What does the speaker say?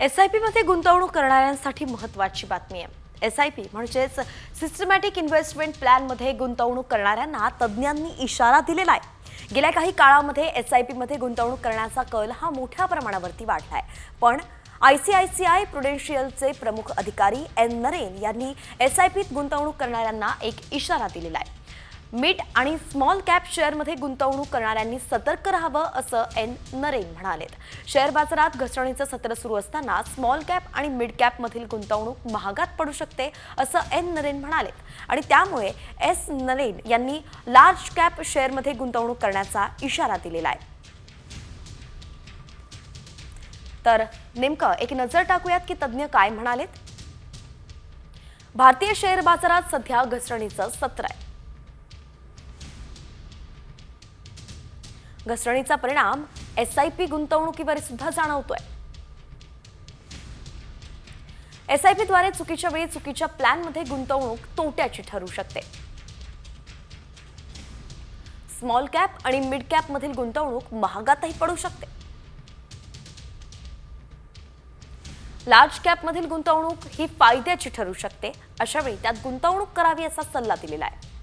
S I पीमध्ये गुंतवणूक करणाऱ्यांसाठी महत्त्वाची बातमी आहे. एस आय पी म्हणजेच सिस्टमॅटिक इन्व्हेस्टमेंट प्लॅनमध्ये गुंतवणूक करणाऱ्यांना तज्ज्ञांनी इशारा दिलेला आहे. गेल्या काही काळामध्ये एस आय पीमध्ये गुंतवणूक करण्याचा कल हा मोठ्या प्रमाणावरती वाढला आहे पण I C I C I प्रुडेन्शियलचे प्रमुख अधिकारी एन नरेन यांनी एस आय पीत गुंतवणूक करणाऱ्यांना एक इशारा दिलेला आहे. मिड आणि स्मॉल कॅप शेअरमध्ये गुंतवणूक करणाऱ्यांनी सतर्क राहावं असं एन. नरेन म्हणालेत. शेअर बाजारात घसरणीचं सत्र सुरू असताना स्मॉल कॅप आणि मिड कॅपमधील गुंतवणूक महागात पडू शकते असं एन. नरेन म्हणालेत. आणि त्यामुळे एस. नरेन यांनी लार्ज कॅप शेअरमध्ये गुंतवणूक करण्याचा इशारा दिलेला आहे. तर नेमकं एक नजर टाकूयात की तज्ज्ञ काय म्हणालेत? भारतीय शेअर बाजारात सध्या घसरणीचं सत्र आहे. घसरणीचा परिणाम एस आय पी गुंतवणुकीवर सुद्धा जाणवतोय. एस आयद्वारे चुकीच्या वेळी चुकीच्या प्लॅनमध्ये गुंतवणूक तोट्याची ठरू शकते. स्मॉल कॅप आणि मिड कॅप मधील गुंतवणूक महागातही पडू शकते. लार्ज कॅप मधील गुंतवणूक ही फायद्याची ठरू शकते अशा वेळी त्यात गुंतवणूक करावी असा सल्ला दिलेला आहे.